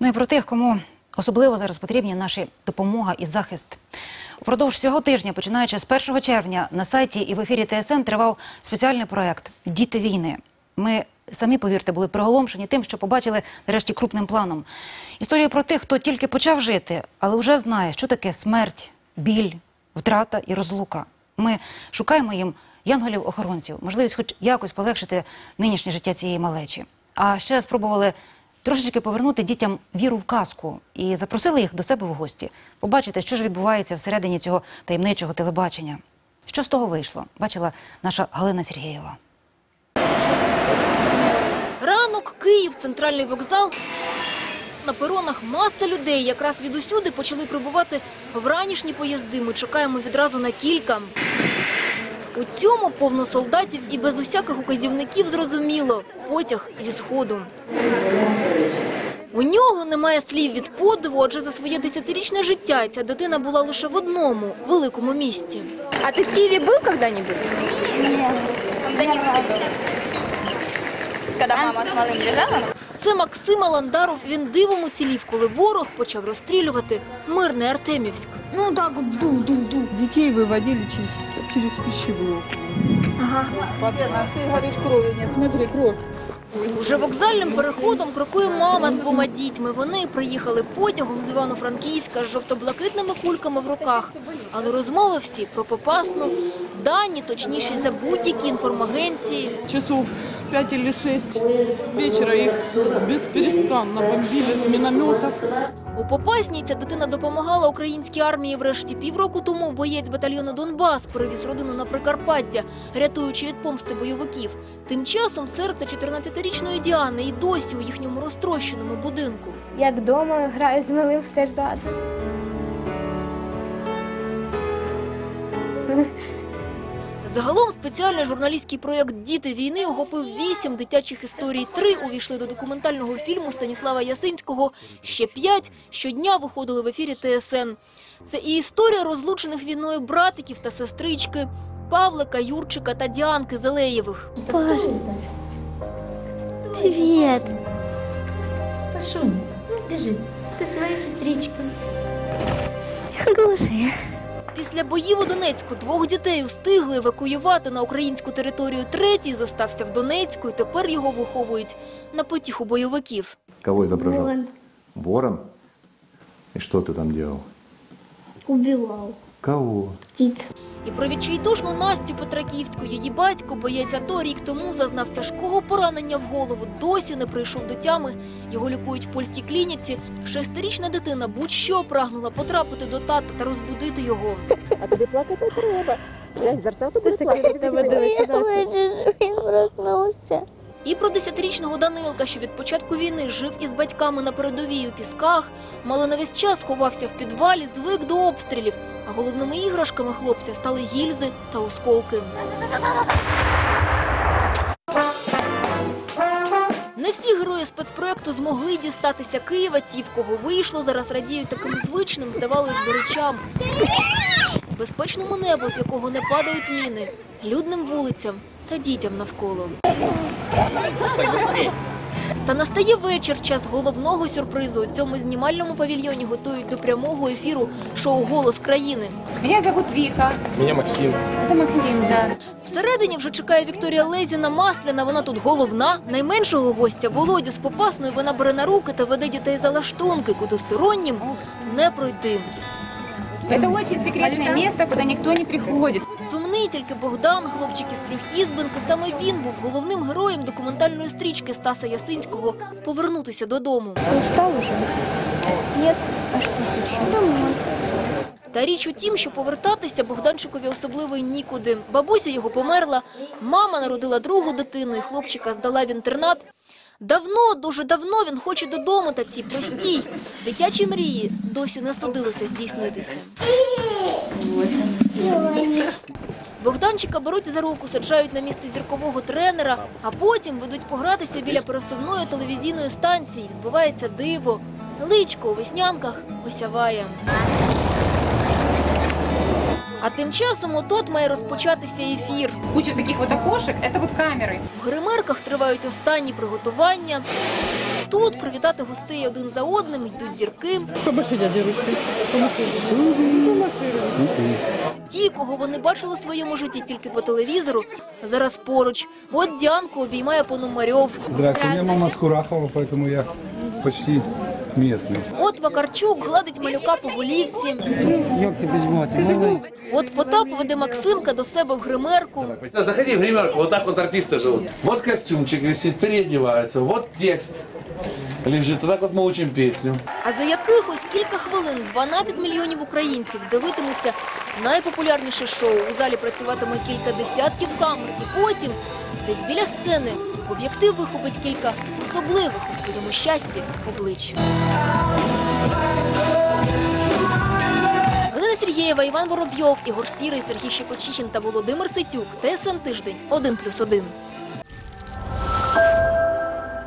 Ну і про тих, кому особливо зараз потрібні наші допомога і захист. Упродовж цього тижня, починаючи з 1 червня, на сайті і в ефірі ТСН тривав спеціальний проект Діти війни. Ми самі, повірте, були приголомшені тим, що побачили нарешті крупним планом. Історію про тих, хто тільки почав жити, але вже знає, що таке смерть, біль, втрата і розлука. Ми шукаємо їм янголів-охоронців, можливість хоч якось полегшити нинішнє життя цієї малечі. А ще спробували трошечки повернути дітям віру в казку і запросили їх до себе в гості, побачити, що ж відбувається всередині цього таємничого телебачення. Що з того вийшло? Бачила наша Галина Сергієва. Ранок, Київ, центральний вокзал. На перонах маса людей. Якраз відусюди почали прибувати вранішні поїзди. Ми чекаємо відразу на кілька. У цьому повно солдатів і без усяких указівників зрозуміло – потяг зі сходу. У нього немає слів від подиву, адже за своє десятирічне життя ця дитина була лише в одному великому місті. А ты в Киеве был когда-нибудь? Когда мама с малым лежала? Це Максим Аландаров. Він дивом уцілів, коли ворог почав розстрілювати мирний Артемівськ. Ну так вот дул-дул-дул. Детей выводили через, через пищеблок. Ага. Папа, ты говоришь крови нет, смотри, кровь. Уже вокзальним переходом крокує мама з двома дітьми. Вони приїхали потягом з Івано-Франківська з жовто-блакитними кульками в руках. Але розмови всі про Попасну, дані точніші за будь-які інформагенції. Часов 5 или 6 вечора їх безперестанно бомбили з минометов. У Попасній ця дитина допомагала українській армії. Врешті півроку тому боєць батальйону Донбас перевіз родину на Прикарпаття, рятуючи від помсти бойовиків. Тим часом серце 14-річної Діани і досі у їхньому розтрощеному будинку. Як вдома граю з малим теж ззаду. Загалом спеціальний журналістський проєкт Діти війни охопив вісім дитячих історій. Три увійшли до документального фільму Станіслава Ясинського. Ще п'ять щодня виходили в ефірі ТСН. Це і історія розлучених війною братиків та сестрички Павлика, Юрчика та Діанки Зелеєвих. Паша, привет. Пашунь, бежи, ты своя сестричка. Хорошая. Після боїв у Донецьку двох дітей устигли евакуювати на українську територію. Третій зостався в Донецьку, і тепер його виховують на потіху бойовиків. Кого изображал? Вон, Ворон? И что ты там делал? убивал Кого? птиц. І про відчайдушну Настю Петраківську її батько, боєць АТО, рік тому зазнав тяжкого поранення в голову. Досі не прийшов до тями. Його лікують в польській клініці. Шестирічна дитина будь-що прагнула потрапити до тата та розбудити його. А тобі плакати треба. Він проснувся. І про десятирічного Данилка, що від початку війни жив із батьками на передовій у пісках, мало на весь час ховався в підвалі, звик до обстрілів, а головними іграшками хлопця стали гільзи та осколки. Не всі герої спецпроекту змогли дістатися Києва. Ті, в кого вийшло, зараз радіють таким звичним, здавалось би, речам. Безпечному небу, з якого не падають міни, людним вулицям та дітям навколо. Та настає вечір, час головного сюрпризу. У цьому знімальному павільйоні готують до прямого ефіру шоу Голос країни. Меня зовут Вика. Меня Максим. Это Максим, да. Всередині вже чекає Вікторія Лезіна Масляна. Вона тут головна. Найменшого гостя Володю з Попасної вона бере на руки та веде дітей за лаштунки, куди стороннім не пройти. Это очень секретное место, куда никто не приходит. Сумний тільки Богдан, хлопчик із трьох ізбинки. Саме він був головним героєм документальної стрічки Стаса Ясинського «Повернутися додому». Устал уже? Нет. А что случилось? Та річ у тім, що повертатися Богданчикові особливо й нікуди. Бабуся його померла, мама народила другу дитину, і хлопчика здала в інтернат. Давно, дуже давно він хоче додому, та ці простій дитячі мрії досі не судилося здійснитися. Богданчика беруть за руку, саджають на місце зіркового тренера, а потім ведуть погратися біля пересувної телевізійної станції. Відбувається диво. Личко у веснянках осяває. А тим часом отот має розпочатися ефір. Куча таких вот окошек, это вот камеры. В гримерках тривають останні приготування. тут привітати гостей один за одним йдуть зірки. Дяди ручкой Ті, кого вони бачили в своєму житті тільки по телевізору, зараз поруч. От Діанку обіймає Пономарьов. Здравствуйте, у меня мама с Курахова, поэтому я почти местный. От Вакарчук гладить малюка по голівці. Як ти без мати? От Потап веде Максимка до себе в гримерку. Заходи в гримерку, вот так вот артисты живут. Вот костюмчик висит, переодеваются, вот текст лежит, вот так вот мы учим песню. А за якихось кілька хвилин 12 мільйонів українців дивитимуться найпопулярніше шоу. У залі працюватиме кілька десятків камер. І потім, десь біля сцени, об'єктив вихопить кілька особливих у своєму щасті облич. Галина Сергієва, Іван Воробйов, Ігор Сірий, Сергій Щекочишин та Володимир Ситюк. ТСН Тиждень. 1+,1.